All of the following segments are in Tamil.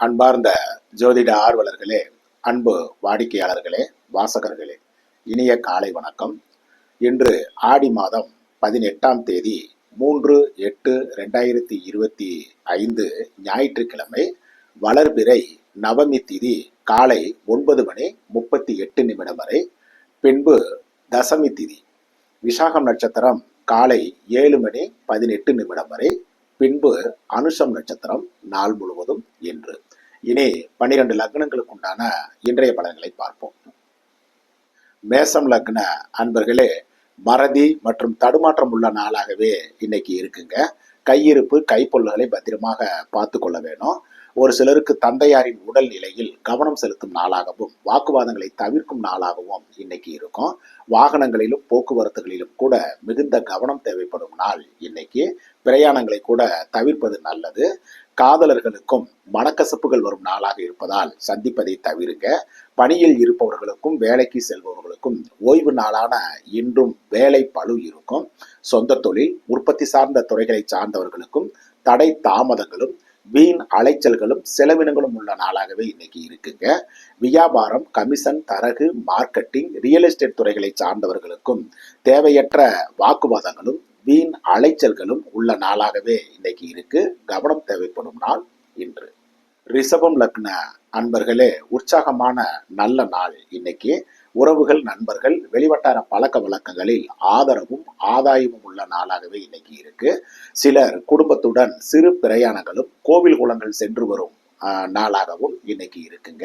அன்பார்ந்த ஜோதிட ஆர்வலர்களே அன்பு வாடிக்கையாளர்களே வாசகர்களே இனிய காலை வணக்கம். இன்று ஆடி மாதம் பதினெட்டாம் தேதி மூன்று எட்டு ரெண்டாயிரத்தி இருபத்தி ஐந்து ஞாயிற்றுக்கிழமை வளர்பிறை நவமி திதி காலை ஒன்பது மணி முப்பத்தி எட்டு நிமிடம் வரை பின்பு தசமி திதி விசாகம் நட்சத்திரம் காலை ஏழு மணி பதினெட்டு நிமிடம் வரை பின்பு அனுஷம் நட்சத்திரம் நாள் முழுவதும் என்று. இனி பன்னிரண்டு லக்னங்களுக்கு உண்டான இன்றைய பலன்களை பார்ப்போம். மேசம் லக்ன அன்பர்களே மறதி மற்றும் தடுமாற்றம் உள்ள நாளாகவே இன்னைக்கு இருக்குங்க. கையிருப்பு கைப்பொருள்களை பத்திரமாக பார்த்து கொள்ள வேணும். ஒரு சிலருக்கு தந்தையாரின் உடல் நிலையில் கவனம் செலுத்தும் நாளாகவும் வாக்குவாதங்களை தவிர்க்கும் நாளாகவும் இன்னைக்கு இருக்கும். வாகனங்களிலும் போக்குவரத்துகளிலும் கூட மிகுந்த கவனம் தேவைப்படும் நாள் இன்னைக்கு. பிரயாணங்களை கூட தவிர்ப்பது நல்லது. காதலர்களுக்கும் மனக்கசப்புகள் வரும் நாளாக இருப்பதால் சந்திப்பதை தவிருங்க பணியில் இருப்பவர்களுக்கும் வேலைக்கு செல்பவர்களுக்கும் ஓய்வு நாளான இன்றும் வேலை பளு இருக்கும். சொந்த தொழில் உற்பத்தி சார்ந்த துறைகளை சார்ந்தவர்களுக்கும் தடை தாமதங்களும் வீண் அலைச்சல்களும் செலவினங்களும் உள்ள நாளாகவே இன்னைக்கு இருக்குங்க. வியாபாரம் கமிஷன் தரகு மார்க்கெட்டிங் ரியல் எஸ்டேட் துறைகளை சார்ந்தவர்களுக்கும் தேவையற்ற வாக்குவாதங்களும் வீண் அலைச்சல்களும் உள்ள நாளாகவே இன்னைக்கு இருக்கு. கவனம் தேவைப்படும் நாள் இன்று. ரிஷபம் லக்ன அன்பர்களே உற்சாகமான நல்ல நாள் இன்னைக்கு. உறவுகள் நண்பர்கள் வெளிவட்டார பழக்க வழக்கங்களில் ஆதரவும் ஆதாயமும் உள்ள நாளாகவே இன்னைக்கு இருக்கு. சிலர் குடும்பத்துடன் சிறு பிரயாணங்களும் கோவில் குளங்கள் சென்று வரும் நாளாகவும் இன்னைக்கு இருக்குங்க.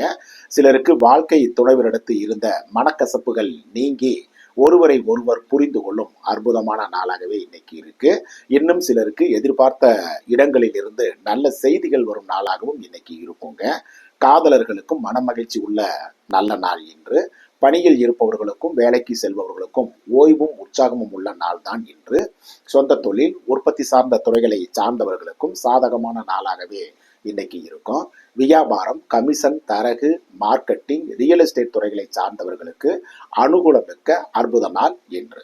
சிலருக்கு வாழ்க்கை துணைவரிடத்து இருந்த மனக்கசப்புகள் நீங்கி ஒருவரை ஒருவர் புரிந்து கொள்ளும் அற்புதமான நாளாகவே இன்னைக்கு இருக்கு. இன்னும் சிலருக்கு எதிர்பார்த்த இடங்களில் இருந்து நல்ல செய்திகள் வரும் நாளாகவும் இன்னைக்கு இருக்குங்க. காதலர்களுக்கும் மனமகிழ்ச்சி உள்ள நல்ல நாள் இன்று. பணியில் இருப்பவர்களுக்கும் வேலைக்கு செல்பவர்களுக்கும் ஓய்வும் உற்சாகமும் உள்ள நாள் தான் இன்று. சொந்த தொழில் உற்பத்தி சார்ந்த துறைகளை சார்ந்தவர்களுக்கும் சாதகமான நாளாகவே இன்னைக்கு இருக்கும். வியாபாரம் கமிஷன் தரகு மார்க்கெட்டிங் ரியல் எஸ்டேட் துறைகளை சார்ந்தவர்களுக்கு அனுகூலமிக்க அற்புத நாள் இன்று.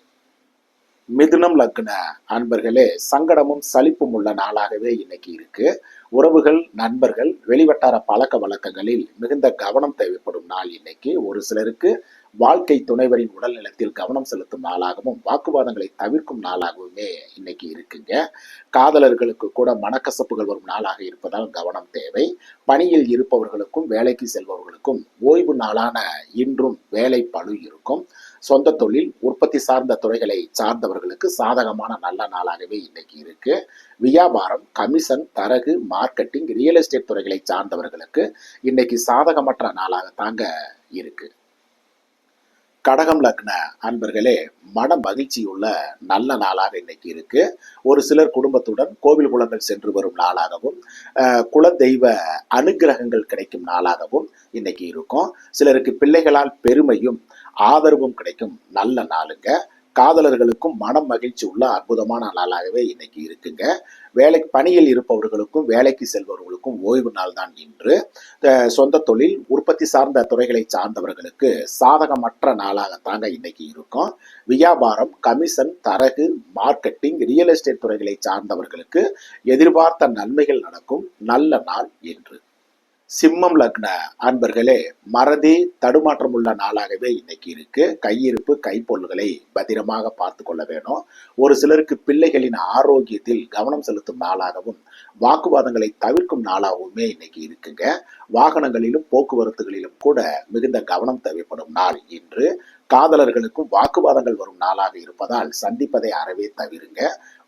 மிதுனம் லக்ன அன்பர்களே சங்கடமும் சலிப்பும் உள்ள நாளாகவே இன்னைக்கு இருக்கு. உறவுகள் நண்பர்கள் வெளிவட்டார பழக்க வழக்கங்களில் மிகுந்த கவனம் தேவைப்படும் நாள் இன்னைக்கு. ஒரு சிலருக்கு வாழ்க்கை துணைவரின் உடல் நலத்தில் கவனம் செலுத்தும் நாளாகவும் வாக்குவாதங்களை தவிர்க்கும் நாளாகவுமே இன்னைக்கு இருக்குங்க. காதலர்களுக்கு கூட மனக்கசப்புகள் வரும் நாளாக இருப்பதால் கவனம் தேவை. பணியில் இருப்பவர்களுக்கும் வேலைக்கு செல்பவர்களுக்கும் ஓய்வு நாளான இன்றும் வேலை பளு இருக்கும். சொந்த தொழில் உற்பத்தி சார்ந்த துறைகளை சார்ந்தவர்களுக்கு சாதகமான நல்ல நாளாகவே இன்னைக்கு இருக்கு. வியாபாரம் கமிஷன் தரகு மார்க்கெட்டிங் ரியல் எஸ்டேட் துறைகளை சார்ந்தவர்களுக்கு இன்னைக்கு சாதகமற்ற நாளாக தாங்க இருக்கு. கடகம் லக்ன அன்பர்களே மன மகிழ்ச்சியுள்ள நல்ல நாளாக இன்னைக்கு இருக்கு. ஒரு சிலர் குடும்பத்துடன் கோவில் குளங்கள் சென்று வரும் நாளாகவும் குல குலதெய்வ அனுக்கிரகங்கள் கிடைக்கும் நாளாகவும் இன்னைக்கு இருக்கும். சிலருக்கு பிள்ளைகளால் பெருமையும் ஆதரவும் கிடைக்கும். நல்ல நாளுங்க. காதலர்களுக்கும் மனம் மகிழ்ச்சி உள்ள அற்புதமான நாளாகவே இன்னைக்கு இருக்குங்க. வேலை பணியில் இருப்பவர்களுக்கும் வேலைக்கு செல்பவர்களுக்கும் ஓய்வு நாள் தான் இன்று சொந்த தொழில் உற்பத்தி சார்ந்த துறைகளை சார்ந்தவர்களுக்கு சாதகமற்ற நாளாக தாங்க இன்னைக்கு இருக்கும். வியாபாரம் கமிஷன் தரகு மார்க்கெட்டிங் ரியல் எஸ்டேட் துறைகளை சார்ந்தவர்களுக்கு எதிர்பார்த்த நன்மைகள் நடக்கும். நல்ல நாள் இன்று. சிம்மம் லக்ன அன்பர்களே மறதி தடுமாற்றம் உள்ள நாளாகவே இன்னைக்கு இருக்கு. கையிருப்பு கைப்பொருள்களை பத்திரமாக பார்த்து கொள்ள வேணும். ஒரு சிலருக்கு பிள்ளைகளின் ஆரோக்கியத்தில் கவனம் செலுத்தும் நாளாகவும் வாக்குவாதங்களை தவிர்க்கும் நாளாகவுமே இன்னைக்கு இருக்குங்க. வாகனங்களிலும் போக்குவரத்துகளிலும் கூட மிகுந்த கவனம் தேவைப்படும் நாள் இன்று. காதலர்களுக்கும் வாக்குவாதங்கள் வரும் நாளாக இருப்பதால் சந்திப்பதை அறவே தவிருங்க.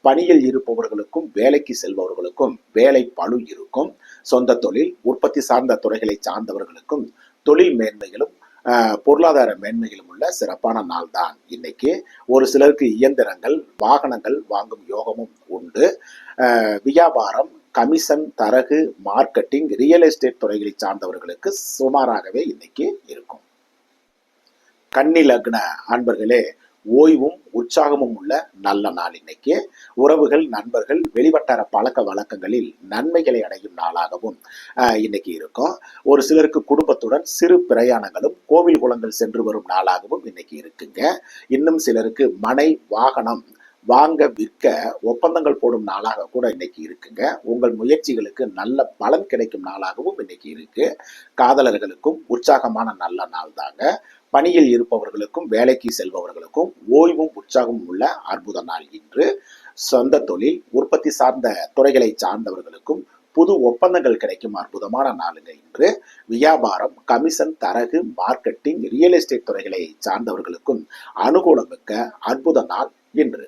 பணியில் இருப்பவர்களுக்கும் வேலைக்கு செல்பவர்களுக்கும் வேலை பழு இருக்கும். சொந்த தொழில் உற்பத்தி சார்ந்த துறைகளை சார்ந்தவர்களுக்கும் தொழில் மேன்மைகளும் பொருளாதார மேன்மைகளும் உள்ள சிறப்பான நாள் தான் இன்னைக்கு ஒரு சிலருக்கு இயந்திரங்கள் வாகனங்கள் வாங்கும் யோகமும் உண்டு. வியாபாரம் கமிஷன் தரகு மார்க்கெட்டிங் ரியல் எஸ்டேட் துறைகளை சார்ந்தவர்களுக்கு சுமாராகவே இன்னைக்கு இருக்கும். கன்னி லக்ன அன்பர்களே ஓய்வும் உற்சாகமும் உள்ள நல்ல நாள் இன்னைக்கு. உறவுகள் நண்பர்கள் வெளிவட்டார பழக்க வழக்கங்களில் நன்மைகளை அடையும் நாளாகவும் இன்னைக்கு இருக்கும். ஒரு சிலருக்கு குடும்பத்துடன் சிறு பிரயாணங்களும் கோவில் குளங்கள் சென்று வரும் நாளாகவும் இன்னைக்கு இருக்குங்க. இன்னும் சிலருக்கு மனை வாகனம் வாங்க விற்க ஒப்பந்தங்கள் போடும் நாளாக கூட இன்னைக்கு இருக்குங்க. உங்கள் முயற்சிகளுக்கு நல்ல பலன் கிடைக்கும் நாளாகவும் இன்னைக்கு இருக்கு. காதலர்களுக்கும் உற்சாகமான நல்ல நாள் தாங்க பணியில் இருப்பவர்களுக்கும் வேலைக்கு செல்பவர்களுக்கும் ஓய்வும் உற்சாகமும் உள்ள அற்புத நாள் இன்று. சொந்த தொழில் உற்பத்தி சார்ந்த துறைகளை சார்ந்தவர்களுக்கும் புது ஒப்பந்தங்கள் கிடைக்கும் அற்புதமான நாளுங்க இன்று. வியாபாரம் கமிஷன் தரகு மார்க்கெட்டிங் ரியல் எஸ்டேட் துறைகளை சார்ந்தவர்களுக்கும் அனுகூலமிக்க அற்புத நாள் இன்று.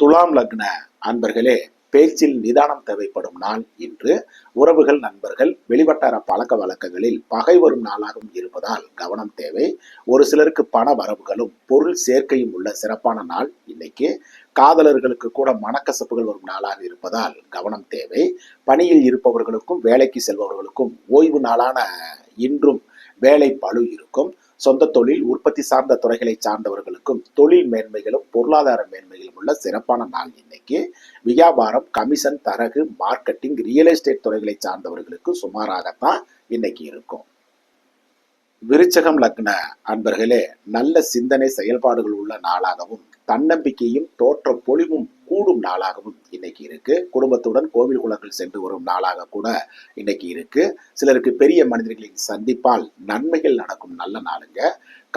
துலாம் லக்ன அன்பர்களே பேச்சில் நிதானம் தேவைப்படும் நாள் இன்று. உறவுகள் நண்பர்கள் வெளிவட்டார பழக்க வழக்கங்களில் பகை வரும் நாளாகவும் இருப்பதால் கவனம் தேவை. ஒரு சிலருக்கு பண வரவுகளும் பொருள் சேர்க்கையும் உள்ள சிறப்பான நாள் இன்னைக்கு. காதலர்களுக்கு கூட மனக்கசப்புகள் வரும் நாளாக இருப்பதால் கவனம் தேவை. பணியில் இருப்பவர்களுக்கும் வேலைக்கு செல்பவர்களுக்கும் ஓய்வு நாளான இன்றும் வேலை பளு இருக்கும். சொந்த தொழில் உற்பத்தி சார்ந்த துறைகளை சார்ந்தவர்களுக்கும் தொழில் மேன்மைகளும் பொருளாதார மேன்மைகளும் உள்ள சிறப்பான நாள் இன்னைக்கு. வியாபாரம் கமிஷன் தரகு மார்க்கெட்டிங் ரியல் எஸ்டேட் துறைகளை சார்ந்தவர்களுக்கு சுமாராகத்தான் இன்னைக்கு இருக்கும். விருச்சகம் லக்ன அன்பர்களே நல்ல சிந்தனை செயல்பாடுகள் உள்ள நாளாகவும் தன்னம்பிக்கையும் தோற்ற பொலிவும் கூடும் நாளாகவும் இன்னைக்கு இருக்கு. குடும்பத்துடன் கோவில் குளங்கள் சென்று வரும் நாளாக கூட இன்னைக்கு இருக்கு. சிலருக்கு பெரிய மனிதர்களின் சந்திப்பால் நன்மைகள் நடக்கும் நல்ல நாளுங்க.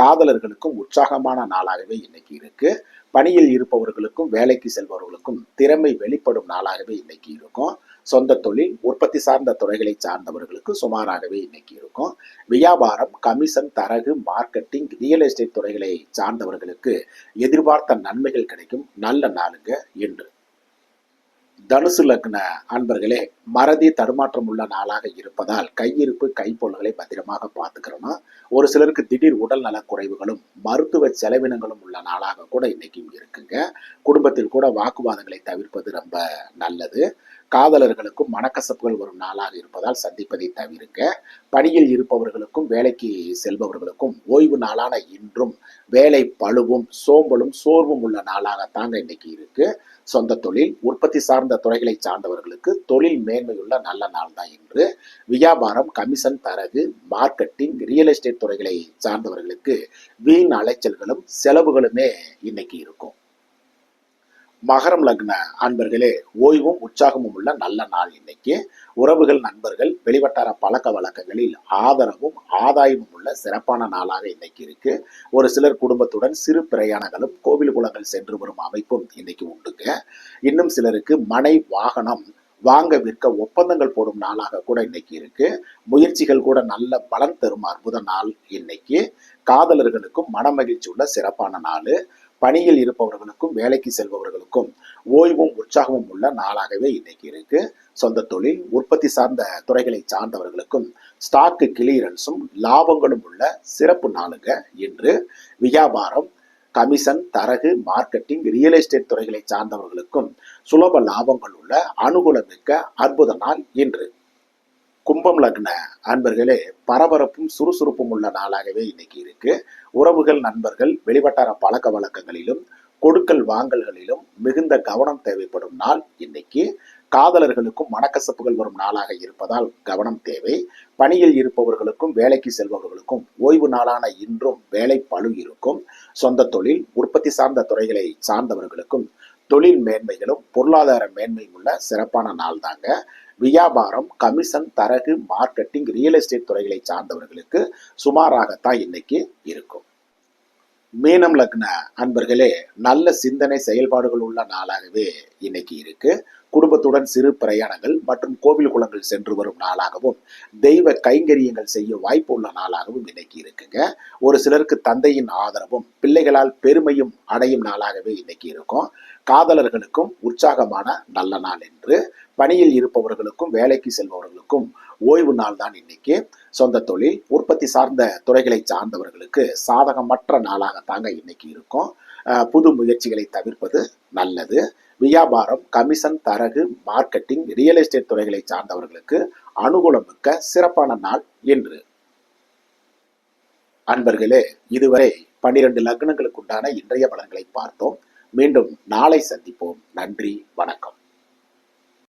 காதலர்களுக்கும் உற்சாகமான நாளாகவே இன்னைக்கு இருக்கு. பணியில் இருப்பவர்களுக்கும் வேலைக்கு செல்பவர்களுக்கும் திறமை வெளிப்படும் நாளாகவே இன்னைக்கு இருக்கும். சொந்த தொழில் உற்பத்தி சார்ந்த துறைகளை சார்ந்தவர்களுக்கு சுமாராகவே இன்னைக்கு இருக்கும். வியாபாரம் கமிஷன் தரகு மார்க்கெட்டிங் ரியல் எஸ்டேட் துறைகளை சார்ந்தவர்களுக்கு எதிர்பார்த்த நன்மைகள் கிடைக்கும். நல்ல நாளுங்க என்று தனுசு லக்ன அன்பர்களே மறதி தடுமாற்றம் உள்ள நாளாக இருப்பதால் கையிருப்பு கைப்பொருள்களை பத்திரமாக பார்த்துக்கிறணும் ஒரு சிலருக்கு திடீர் உடல் நல குறைவுகளும் மருத்துவ செலவினங்களும் உள்ள நாளாக கூட இன்னைக்கும் இருக்குங்க. குடும்பத்தில் கூட வாக்குவாதங்களை தவிர்ப்பது ரொம்ப நல்லது. காதலர்களுக்கும் மனக்கசப்புகள் வரும் நாளாக இருப்பதால் சந்திப்பதை தவிர்க்க பணியில் இருப்பவர்களுக்கும் வேலைக்கு செல்பவர்களுக்கும் ஓய்வு நாளான இன்றும் வேலை பழுவும் சோம்பலும் சோர்வும் உள்ள நாளாக தாங்க இன்னைக்கு இருக்கு. சொந்த தொழில் உற்பத்தி சார்ந்த துறைகளை சார்ந்தவர்களுக்கு தொழில் மேன்மையுள்ள நல்ல நாள் தான் இன்று. வியாபாரம் கமிஷன் தரகு மார்க்கெட்டிங் ரியல் எஸ்டேட் துறைகளை சார்ந்தவர்களுக்கு வீண் அலைச்சல்களும் செலவுகளுமே இன்னைக்கு இருக்கும். மகரம் லக்ன அன்பர்களே ஓய்வும் உற்சாகமும் உள்ள நல்ல நாள் இன்னைக்கு. உறவுகள் நண்பர்கள் வெளிவட்டார பழக்க வழக்கங்களில் ஆதரவும் ஆதாயமும் உள்ள சிறப்பான நாளாக இன்னைக்கு இருக்கு. ஒரு சிலர் குடும்பத்துடன் சிறு பிரயாணங்களும் கோவில் குளங்கள் சென்று வரும் அமைப்பும் இன்னைக்கு உண்டுங்க. இன்னும் சிலருக்கு மனை வாகனம் வாங்க விற்க ஒப்பந்தங்கள் போடும் நாளாக கூட இன்னைக்கு இருக்கு. முயற்சிகள் கூட நல்ல பலன் தரும் அற்புத நாள் இன்னைக்கு. காதலர்களுக்கும் மனமகிழ்ச்சி உள்ள சிறப்பான நாள். பணியில் இருப்பவர்களுக்கும் வேலைக்கு செல்பவர்களுக்கும் ஓய்வும் உற்சாகமும் உள்ள நாளாகவே இன்னைக்கு இருக்கு. சொந்த தொழில் உற்பத்தி சார்ந்த துறைகளை சார்ந்தவர்களுக்கும் ஸ்டாக்கு கிளியரன்ஸும் லாபங்களும் உள்ள சிறப்பு நாளுங்க இன்று. வியாபாரம் கமிஷன் தரகு மார்க்கெட்டிங் ரியல் எஸ்டேட் துறைகளை சார்ந்தவர்களுக்கும் சுலப லாபங்கள் உள்ள அனுகூலமிக்க அற்புத நாள் இன்று. கும்பம் லக்ன அன்பர்களே பரபரப்பும் சுறுசுறுப்பும் உள்ள நாளாகவே இன்னைக்கு இருக்கு. உறவுகள் நண்பர்கள் வெளிவட்டார பழக்க வழக்கங்களிலும் கொடுக்கல் வாங்கல்களிலும் மிகுந்த கவனம் தேவைப்படும் நாள் இன்னைக்கு. காதலர்களுக்கும் மனக்கசப்புகள் வரும் நாளாக இருப்பதால் கவனம் தேவை. பணியில் இருப்பவர்களுக்கும் வேலைக்கு செல்பவர்களுக்கும் ஓய்வு நாளான இன்றும் வேலை பளு இருக்கும். சொந்த தொழில் உற்பத்தி சார்ந்த துறைகளை சார்ந்தவர்களுக்கும் தொழில் மேன்மைகளும் பொருளாதார மேன்மையும் உள்ள சிறப்பான நாள் தாங்க வியாபாரம் கமிஷன் தரகு மார்க்கெட்டிங் ரியல் எஸ்டேட் துறைகளை சார்ந்தவர்களுக்கு சுமாராகத்தான் இன்னைக்கு இருக்கும். மீனம் லக்ன அன்பர்களே நல்ல சிந்தனை செயல்பாடுகள் உள்ள நாளாகவே இன்னைக்கு இருக்கு. குடும்பத்துடன் சிறு பிரயாணங்கள் மற்றும் கோவில் குளங்கள் சென்று வரும் நாளாகவும் தெய்வ கைங்கரியங்கள் செய்ய வாய்ப்பு உள்ள நாளாகவும் இன்னைக்கு இருக்குங்க. ஒரு சிலருக்கு தந்தையின் ஆதரவும் பிள்ளைகளால் பெருமையும் அடையும் நாளாகவே இன்னைக்கு இருக்கும். காதலர்களுக்கும் உற்சாகமான நல்ல நாள் என்று பணியில் இருப்பவர்களுக்கும் வேலைக்கு செல்பவர்களுக்கும் ஓய்வு நாள் தான் இன்னைக்கு. சொந்த தொழில் உற்பத்தி சார்ந்த துறைகளை சார்ந்தவர்களுக்கு சாதகமற்ற நாளாக தாங்க இன்னைக்கு இருக்கும். புது முயற்சிகளை தவிர்ப்பது நல்லது. வியாபாரம் கமிஷன் தரகு மார்க்கெட்டிங் ரியல் எஸ்டேட் துறைகளை சார்ந்தவர்களுக்கு அனுகூலமிக்க சிறப்பான நாள் என்று. அன்பர்களே இதுவரை பன்னிரண்டு லக்னங்களுக்கு உண்டான இன்றைய பலன்களை பார்த்தோம். மீண்டும் நாளை சந்திப்போம். நன்றி வணக்கம்.